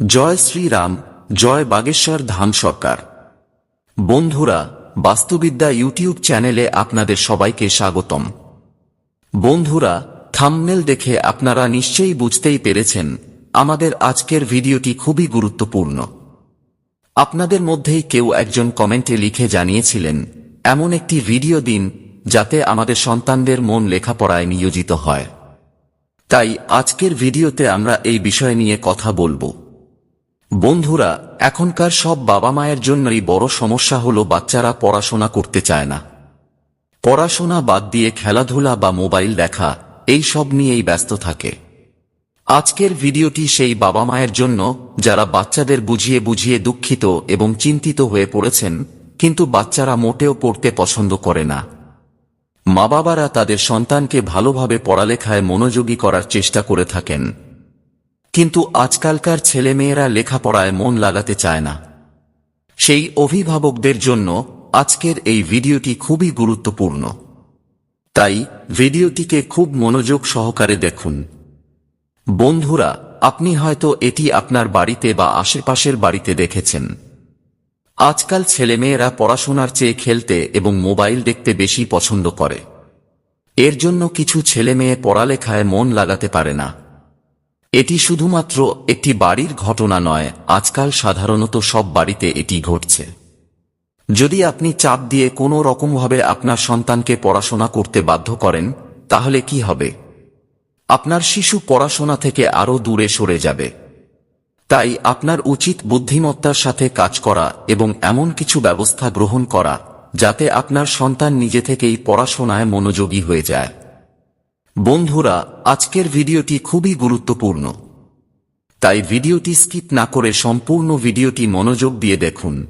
জয় শ্রীরাম, জয় বাগেশ্বর ধাম সরকার। বন্ধুরা, বাস্তুবিদ্যা ইউটিউব চ্যানেলে আপনাদের সবাইকে স্বাগতম। বন্ধুরা থামনেল দেখে আপনারা নিশ্চয়ই বুঝতেই পেরেছেন, আমাদের আজকের ভিডিওটি খুবই গুরুত্বপূর্ণ। আপনাদের মধ্যেই কেউ একজন কমেন্টে লিখে জানিয়েছিলেন, এমন একটি ভিডিও দিন, যাতে আমাদের সন্তানদের মন লেখাপড়ায় নিয়োজিত হয়। তাই আজকের ভিডিওতে আমরা এই বিষয় নিয়ে কথা বলব। বন্ধুরা, এখনকার সব বাবা মায়ের জন্যই বড় সমস্যা হলো বাচ্চারা পড়াশোনা করতে চায় না। পড়াশোনা বাদ দিয়ে খেলাধুলা বা মোবাইল দেখা, এই সব নিয়েই ব্যস্ত থাকে। আজকের ভিডিওটি সেই বাবা মায়ের জন্য, যারা বাচ্চাদের বুঝিয়ে বুঝিয়ে দুঃখিত এবং চিন্তিত হয়ে পড়েছেন, কিন্তু বাচ্চারা মোটেও পড়তে পছন্দ করে না। মা বাবারা তাদের সন্তানকে ভালোভাবে পড়ালেখায় মনোযোগী করার চেষ্টা করে থাকেন। কিন্তু আজকালকার ছেলেমেয়েরা লেখাপড়ায় মন লাগাতে চায় না। সেই অভিভাবকদের জন্য আজকের এই ভিডিওটি খুবই গুরুত্বপূর্ণ। তাই ভিডিওটিকে খুব মনোযোগ সহকারে দেখুন। বন্ধুরা, আপনি হয়তো এটি আপনার বাড়িতে বা আশেপাশের বাড়িতে দেখেছেন। আজকাল ছেলেমেয়েরা পড়াশোনার চেয়ে খেলতে এবং মোবাইল দেখতে বেশি পছন্দ করে। এর জন্য কিছু ছেলেমেয়ে পড়ালেখায় মন লাগাতে পারে না। এটি শুধুমাত্র একটি বাড়ির ঘটনা নয়, আজকাল সাধারণত সব বাড়িতে এটি ঘটছে। যদি আপনি চাপ দিয়ে কোনো রকমভাবে আপনার সন্তানকে পড়াশোনা করতে বাধ্য করেন, তাহলে কি হবে? আপনার শিশু পড়াশোনা থেকে আরও দূরে সরে যাবে। তাই আপনার উচিত বুদ্ধিমত্তার সাথে কাজ করা এবং এমন কিছু ব্যবস্থা গ্রহণ করা, যাতে আপনার সন্তান নিজে থেকেই পড়াশোনায় মনোযোগী হয়ে যায়। বন্ধুরা, আজকের ভিডিওটি খুবই গুরুত্বপূর্ণ। তাই ভিডিওটি স্কিপ না করে সম্পূর্ণ ভিডিওটি মনোযোগ দিয়ে দেখুন।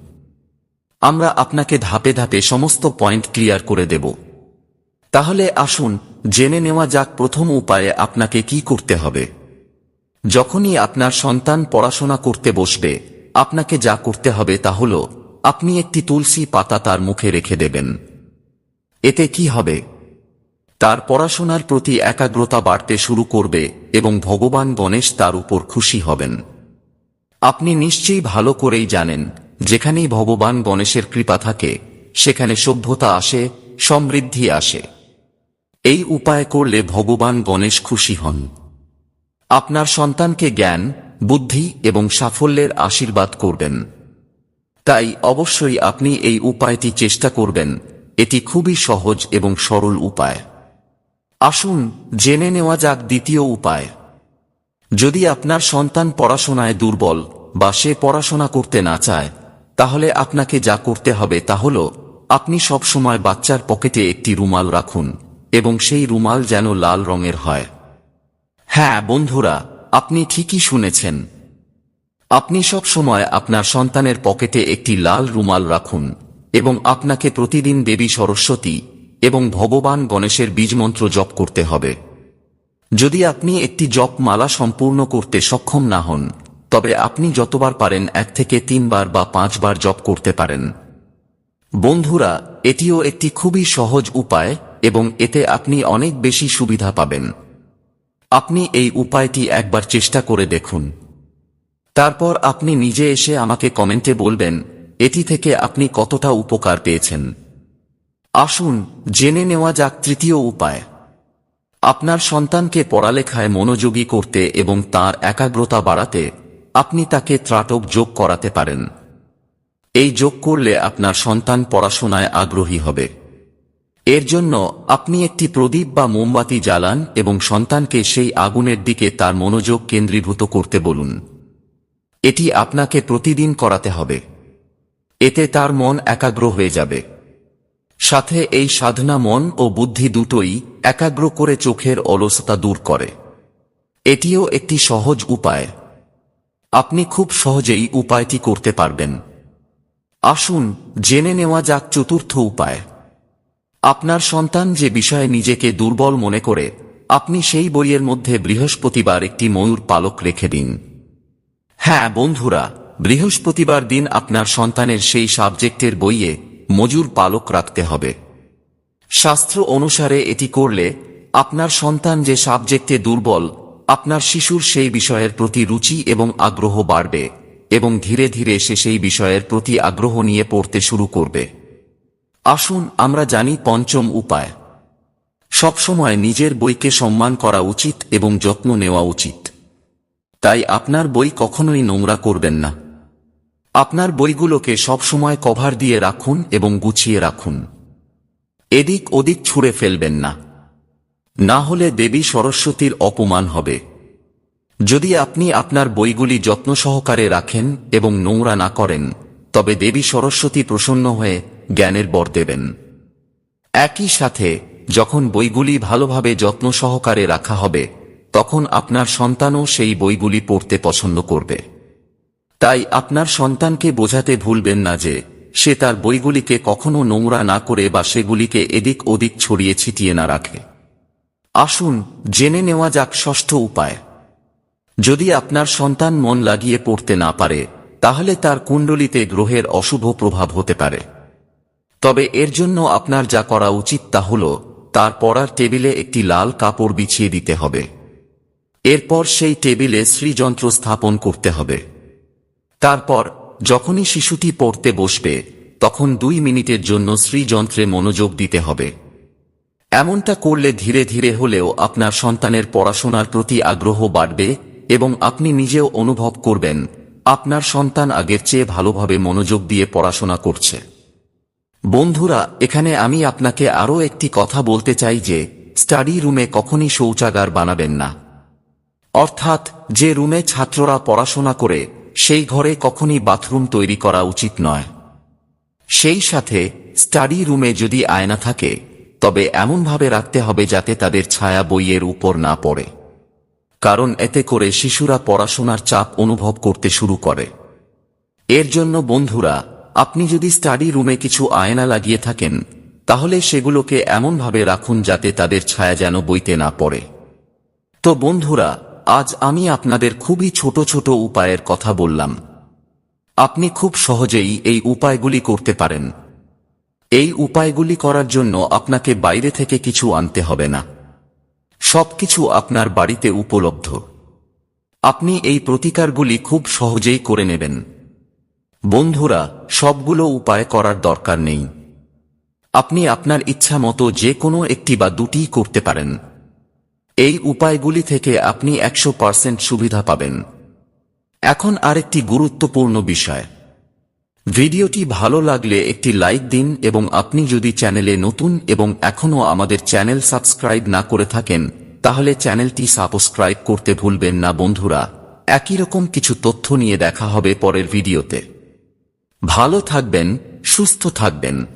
আমরা আপনাকে ধাপে ধাপে সমস্ত পয়েন্ট ক্লিয়ার করে দেব। তাহলে আসুন, জেনে নেওয়া যাক প্রথম উপায়ে আপনাকে কি করতে হবে। যখনই আপনার সন্তান পড়াশোনা করতে বসবে, আপনাকে যা করতে হবে তা হল, আপনি একটি তুলসী পাতা তার মুখে রেখে দেবেন। এতে কি হবে? তার পড়াশোনার প্রতি একাগ্রতা বাড়তে শুরু করবে এবং ভগবান গণেশ তার উপর খুশি হবেন। আপনি নিশ্চয়ই ভালো করেই জানেন, যেখানেই ভগবান গণেশের কৃপা থাকে, সেখানে সভ্যতা আসে, সমৃদ্ধি আসে। এই উপায় করলে ভগবান গণেশ খুশি হন। আপনার সন্তানকে জ্ঞান, বুদ্ধি এবং সাফল্যের আশীর্বাদ করবেন। তাই অবশ্যই আপনি এই উপায়টি চেষ্টা করবেন, এটি খুবই সহজ এবং সরল উপায়। আসুন, জেনে নেওয়া যাক দ্বিতীয় উপায়। যদি আপনার সন্তান পড়াশোনায় দুর্বল বা সে পড়াশোনা করতে না চায়, তাহলে আপনাকে যা করতে হবে তা হল, আপনি সবসময় বাচ্চার পকেটে একটি রুমাল রাখুন এবং সেই রুমাল যেন লাল রঙের হয়। হ্যাঁ বন্ধুরা, আপনি ঠিকই শুনেছেন। আপনি সব সময় আপনার সন্তানের পকেটে একটি লাল রুমাল রাখুন এবং আপনাকে প্রতিদিন দেবী সরস্বতী এবং ভগবান গণেশের বীজমন্ত্র জপ করতে হবে। যদি আপনি একটি জপ মালা সম্পূর্ণ করতে সক্ষম না হন, তবে আপনি যতবার পারেন এক থেকে তিনবার বা পাঁচবার জপ করতে পারেন। বন্ধুরা, এটিও একটি খুবই সহজ উপায় এবং এতে আপনি অনেক বেশি সুবিধা পাবেন। আপনি এই উপায়টি একবার চেষ্টা করে দেখুন। তারপর আপনি নিজে এসে আমাকে কমেন্টে বলবেন, এটি থেকে আপনি কতটা উপকার পেয়েছেন? আসুন, জেনে নেওয়া যাক তৃতীয় উপায়। আপনার সন্তানকে পড়ালেখায় মনোযোগী করতে এবং তার একাগ্রতা বাড়াতে আপনি তাকে ত্রাটক যোগ করাতে পারেন। এই যোগ করলে আপনার সন্তান পড়াশোনায় আগ্রহী হবে। এর জন্য আপনি একটি প্রদীপ বা মোমবাতি জ্বালান এবং সন্তানকে সেই আগুনের দিকে তার মনোযোগ কেন্দ্রীভূত করতে বলুন। এটি আপনাকে প্রতিদিন করাতে হবে। এতে তার মন একাগ্র হয়ে যাবে। সাথে এই সাধনা মন ও বুদ্ধি দুটোই একাগ্র করে চোখের অলসতা দূর করে। এটিও একটি সহজ উপায়। আপনি খুব সহজেই উপায়টি করতে পারবেন। আসুন জেনে নেওয়া যাক চতুর্থ উপায়। আপনার সন্তান যে বিষয়ে নিজেকে দুর্বল মনে করে, আপনি সেই বইয়ের মধ্যে বৃহস্পতিবার একটি ময়ূর পালক রেখে দিন। হ্যাঁ বন্ধুরা, বৃহস্পতিবার দিন আপনার সন্তানের সেই সাবজেক্টের বইয়ে মজুর পালক রাখতে হবে। শাস্ত্র অনুসারে এটি করলে আপনার সন্তান যে সাবজেক্টে দুর্বল, আপনার শিশুর সেই বিষয়ের প্রতি রুচি এবং আগ্রহ বাড়বে এবং ধীরে ধীরে সে সেই বিষয়ের প্রতি আগ্রহ নিয়ে পড়তে শুরু করবে। আসুন আমরা জানি পঞ্চম উপায়। সবসময় নিজের বইকে সম্মান করা উচিত এবং যত্ন নেওয়া উচিত। তাই আপনার বই কখনোই নোংরা করবেন না। আপনার বইগুলোকে সবসময় কভার দিয়ে রাখুন এবং গুছিয়ে রাখুন। এদিক ওদিক ছুঁড়ে ফেলবেন না। না হলে দেবী সরস্বতীর অপমান হবে। যদি আপনি আপনার বইগুলি যত্ন সহকারে রাখেন এবং নোংরা না করেন, তবে দেবী সরস্বতী প্রসন্ন হয়ে জ্ঞানের বর দেবেন। একই সাথে, যখন বইগুলি ভালোভাবে যত্ন সহকারে রাখা হবে, তখন আপনার সন্তানও সেই বইগুলি পড়তে পছন্দ করবে। তাই আপনার সন্তানকে বোঝাতে ভুলবেন না যে, সে তার বইগুলিকে কখনো নোংরা না করে বা সেগুলিকে এদিক ওদিক ছড়িয়ে ছিটিয়ে না রাখে। আসুন, জেনে নেওয়া যাক ষষ্ঠ উপায়। যদি আপনার সন্তান মন লাগিয়ে পড়তে না পারে, তাহলে তার কুণ্ডলিতে গ্রহের অশুভ প্রভাব হতে পারে। তবে এর জন্য আপনার যা করা উচিত তা হল, তার পড়ার টেবিলে একটি লাল কাপড় বিছিয়ে দিতে হবে। এরপর সেই টেবিলে শ্রীযন্ত্র স্থাপন করতে হবে। তারপর, যখনই শিশুটি পড়তে বসবে, তখন দুই মিনিটের জন্য শ্রীযন্ত্রে মনোযোগ দিতে হবে। এমনটা করলে ধীরে ধীরে হলেও আপনার সন্তানের পড়াশোনার প্রতি আগ্রহ বাড়বে এবং আপনি নিজেও অনুভব করবেন, আপনার সন্তান আগের চেয়ে ভালোভাবে মনোযোগ দিয়ে পড়াশোনা করছে। বন্ধুরা, এখানে আমি আপনাকে আরও একটি কথা বলতে চাই যে, স্টাডি রুমে কখনই শৌচাগার বানাবেন না। অর্থাৎ, যে রুমে ছাত্ররা পড়াশোনা করে সেই ঘরে কখনই বাথরুম তৈরি করা উচিত নয়। সেই সাথে, স্টাডি রুমে যদি আয়না থাকে, তবে এমনভাবে রাখতে হবে যাতে তাদের ছায়া বইয়ের উপর না পড়ে। কারণ এতে করে শিশুরা পড়াশোনার চাপ অনুভব করতে শুরু করে। এর জন্য বন্ধুরা, আপনি যদি স্টাডি রুমে কিছু আয়না লাগিয়ে থাকেন, তাহলে সেগুলোকে এমনভাবে রাখুন যাতে তাদের ছায়া যেন বইতে না পড়ে। তো বন্ধুরা আজ আমি আপনাদের খুবই ছোট ছোট উপায়ের কথা বললাম। আপনি খুব সহজেই এই উপায়গুলি করতে পারেন। এই উপায়গুলি করার জন্য আপনাকে বাইরে থেকে কিছু আনতে হবে না। সবকিছু আপনার বাড়িতে উপলব্ধ। আপনি এই প্রতিকারগুলি খুব সহজেই করে নেবেন। বন্ধুরা, সবগুলো উপায় করার দরকার নেই। আপনি আপনার ইচ্ছা মতো যে কোনো একটি বা দুটি করতে পারেন। এই উপায়গুলি থেকে আপনি একশো পার্সেন্ট সুবিধা পাবেন। এখন আরেকটি গুরুত্বপূর্ণ বিষয়। ভিডিওটি ভালো লাগলে একটি লাইক দিন এবং আপনি যদি চ্যানেলে নতুন এবং এখনও আমাদের চ্যানেল সাবস্ক্রাইব না করে থাকেন, তাহলে চ্যানেলটি সাবস্ক্রাইব করতে ভুলবেন না বন্ধুরা। একই রকম কিছু তথ্য নিয়ে দেখা হবে পরের ভিডিওতে। ভালো থাকবেন, সুস্থ থাকবেন।